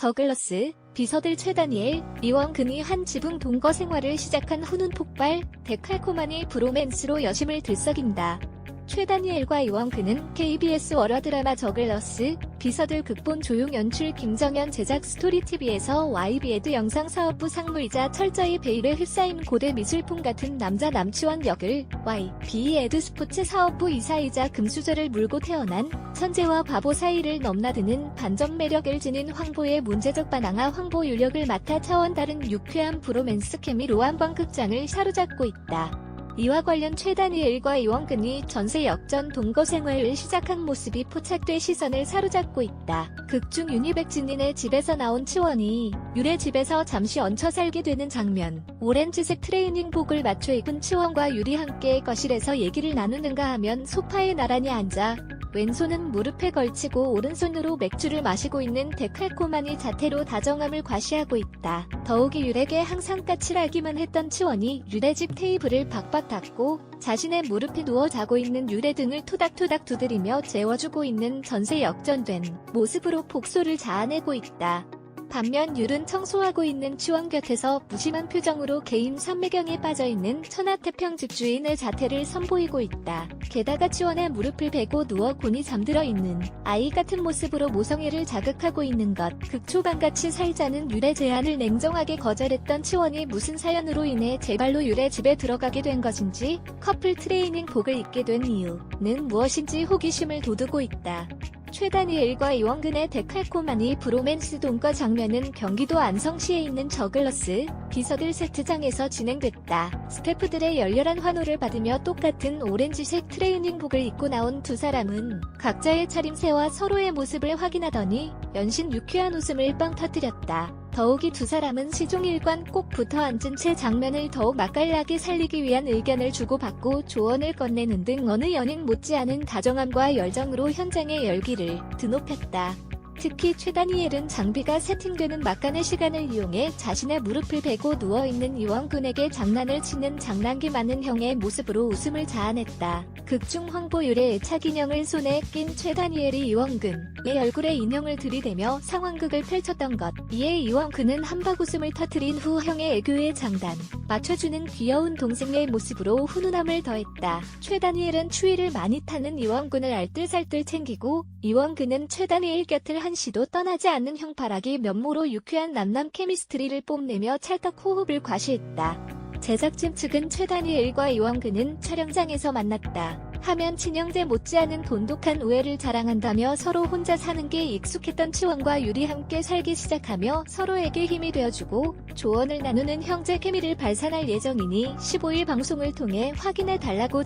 저글러스, 비서들 최다니엘, 이원근이 한 지붕 동거 생활을 시작한 후는 폭발, 데칼코마니 브로맨스로 여심을 들썩인다. 최다니엘과 이원근은 KBS 월화 드라마 저글러스, 비서들 극본 조용 연출 김정현 제작 스토리TV에서 YB에드 영상 사업부 상무이자 철저히 베일에 휩싸인 고대 미술품 같은 남자 남치원 역을 YB 에드 스포츠 사업부 이사이자 금수저를 물고 태어난 천재와 바보 사이를 넘나드는 반전 매력을 지닌 황보의 문제적 반항아 황보 유력을 맡아 차원 다른 유쾌한 브로맨스 케미로 한번 극장을 사로잡고 있다. 이와 관련 최다니엘과 이원근이 전세 역전 동거 생활을 시작한 모습이 포착돼 시선을 사로잡고 있다. 극중 유니백진린의 집에서 나온 치원이 유래 집에서 잠시 얹혀 살게 되는 장면. 오렌지색 트레이닝복을 맞춰 입은 치원과 유리 함께 거실에서 얘기를 나누는가 하면 소파에 나란히 앉아 왼손은 무릎에 걸치고 오른손으로 맥주를 마시고 있는 데칼코마니 자태로 다정함을 과시하고 있다. 더욱이 유렉에 항상 까칠하기만 했던 치원이 유래집 테이블을 박박 닫고 자신의 무릎에 누워 자고 있는 유래 등을 토닥토닥 두드리며 재워주고 있는 전세 역전된 모습으로 복소를 자아내고 있다. 반면 율은 청소하고 있는 치원 곁에서 무심한 표정으로 개인 삼매경에 빠져있는 천하태평 집주인의 자태를 선보이고 있다. 게다가 치원의 무릎을 베고 누워 곤히 잠들어 있는 아이 같은 모습으로 모성애를 자극하고 있는 것. 극초반같이 살자는 율의 제안을 냉정하게 거절했던 치원이 무슨 사연으로 인해 제발로 율의 집에 들어가게 된 것인지 커플 트레이닝 복을 입게 된 이유는 무엇인지 호기심을 돋우고 있다. 최다니엘과 이원근의 데칼코마니 브로맨스 동거 장면은 경기도 안성시에 있는 저글러스 비서들 세트장에서 진행됐다. 스태프들의 열렬한 환호를 받으며 똑같은 오렌지색 트레이닝복을 입고 나온 두 사람은 각자의 차림새와 서로의 모습을 확인하더니 연신 유쾌한 웃음을 빵 터뜨렸다. 더욱이 두 사람은 시종일관 꼭 붙어 앉은 채 장면을 더욱 맛깔나게 살리기 위한 의견을 주고받고 조언을 건네는 등 어느 연인 못지않은 다정함과 열정으로 현장의 열기를 드높였다. 특히 최다니엘은 장비가 세팅되는 막간의 시간을 이용해 자신의 무릎을 베고 누워있는 이원군에게 장난을 치는 장난기 많은 형의 모습으로 웃음을 자아냈다. 극중 황보율의 인형을 손에 낀 최다니엘이 이원근의 얼굴에 인형을 들이대며 상황극을 펼쳤던 것. 이에 이원근은 한박 웃음을 터트린 후 형의 애교의 장단. 맞춰주는 귀여운 동생의 모습으로 훈훈함을 더했다. 최다니엘은 추위를 많이 타는 이원근을 알뜰살뜰 챙기고 이원근은 최다니엘 곁을 한시도 떠나지 않는 형파락이 면모로 유쾌한 남남 케미스트리를 뽐내며 찰떡 호흡을 과시했다. 제작진 측은 최다니엘과 이원근은 촬영장에서 만났다. 하면 친형제 못지않은 돈독한 우애를 자랑한다며 서로 혼자 사는 게 익숙했던 치원과 유리 함께 살기 시작하며 서로에게 힘이 되어주고 조언을 나누는 형제 케미를 발산할 예정이니 15일 방송을 통해 확인해 달라고